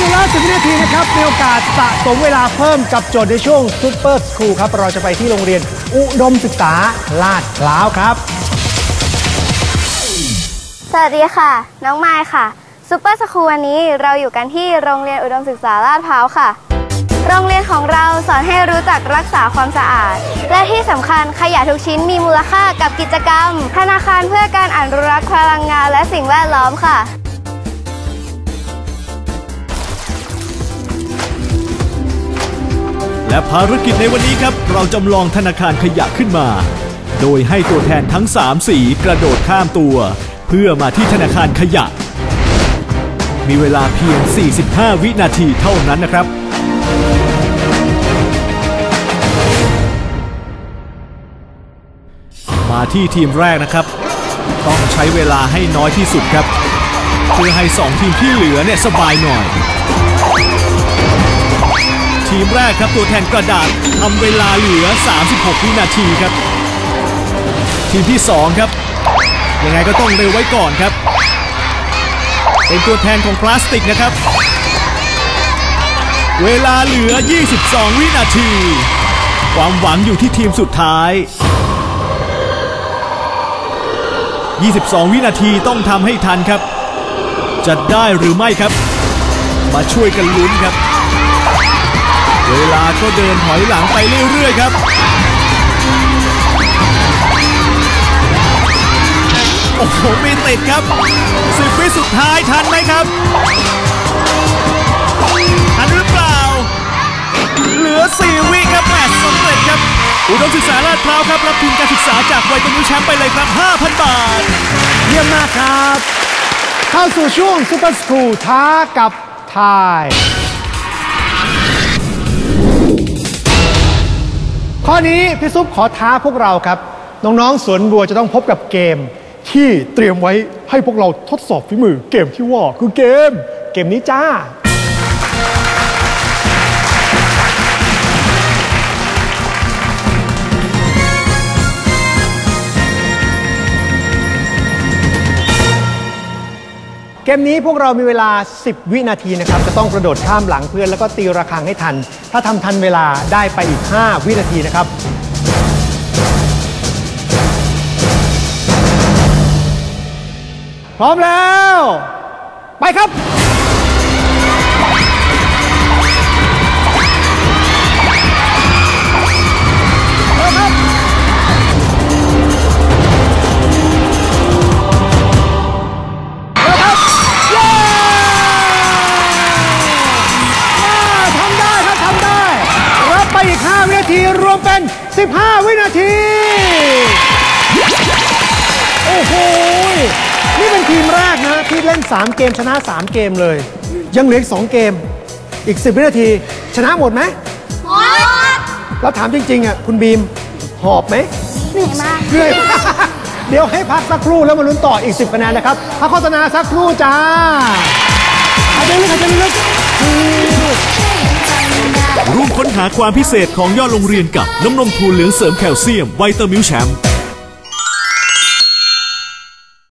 เวลา10วินาทีนะครับมีโอกาสสะสมเวลาเพิ่มกับโจทย์ในช่วงซูเปอร์สคูลครับเราจะไปที่โรงเรียนอุดมศึกษาลาดพร้าวครับ สวัสดีค่ะ น้องไมค์ค่ะซูเปอร์สคูลวันนี้เราอยู่กันที่โรงเรียนอุดมศึกษาลาดพร้าวค่ะ โรงเรียนของเราสอนให้รู้จักรักษาความสะอาด และที่สำคัญขยะทุกชิ้นมีมูลค่ากับกิจกรรม ธนาคารเพื่อการอนุรักษ์พลังงานและสิ่งแวดล้อมค่ะ และภารกิจในวันนี้ครับ เราจำลองธนาคารขยะขึ้นมา โดยให้ตัวแทนทั้ง 3 สีกระโดดข้ามตัว เพื่อมาที่ธนาคารขยะ มีเวลาเพียง 45 วินาทีเท่านั้นนะครับมาที่ทีมแรกนะครับ ต้องใช้เวลาให้น้อยที่สุดครับ เพื่อให้ 2 ทีมที่เหลือเนี่ยสบายหน่อย ทีมแรกครับตัวแทนกระดาษทำเวลาเหลือ 36 วินาทีครับ ทีมที่ 2 ครับ ยังไงก็ต้องเร็วไว้ก่อนครับ เป็นตัวแทนของพลาสติกนะครับ เวลาเหลือ 22 วินาที ความหวังอยู่ที่ทีมสุดท้าย 22 วินาทีต้องทำให้ทันครับ จะได้หรือไม่ครับ มาช่วยกันลุ้นครับ เวลาก็เดินถอยหลังไปเรื่อยๆครับโอ้โหไม่ติดครับสิบวิสุดท้ายทันไหมครับ ทันหรือเปล่า เหลือ4วิครับแมตสำเร็จครับ อุดมศึกษาลาดพร้าวครับรับทุนการศึกษาจากไวตามิลแชมป์ไปเลยครับ 5,000 บาท เยี่ยมมากครับ เข้าสู่ช่วงซูเปอร์สคูลท้ากับทาย ข้อนี้พี่ซุปขอท้าพวกเราครับ น้องๆสวนบัวจะต้องพบกับเกมที่เตรียมไว้ให้พวกเราทดสอบฝีมือ เกมที่ว่าคือเกม เกมนี้จ้า กมนี้พวกเรามีเวลา 10 วินาทีนะครับ จะต้องกระโดดข้ามหลังเพื่อนแล้วก็ตีระฆังให้ทัน ถ้าทำทันเวลาได้ไปอีก 5 วินาทีนะครับ พร้อมแล้ว ไปครับ ทีรวมเป็น 15 วินาที โอ้โห นี่เป็นทีมแรกนะที่เล่น 3 เกมชนะ 3 เกมเลย ยังเหลืออีก 2 เกม อีก 10 วินาที ชนะหมดไหมหมดแล้วถามจริงๆอะคุณบีม หอบไหมเหนื่อยมากเหนื่อยมากเดี๋ยวให้พักสักครู่แล้วมาลุ้นต่ออีก 10คะแนนนะครับพักโฆษณาสักครู่จ้าหายใจลึกหายใจลึก ร่วมค้นหาความพิเศษของยอดโรงเรียนกับน้ำนมถั่วเหลืองเสริมแคลเซียมไวตามิลแชมป์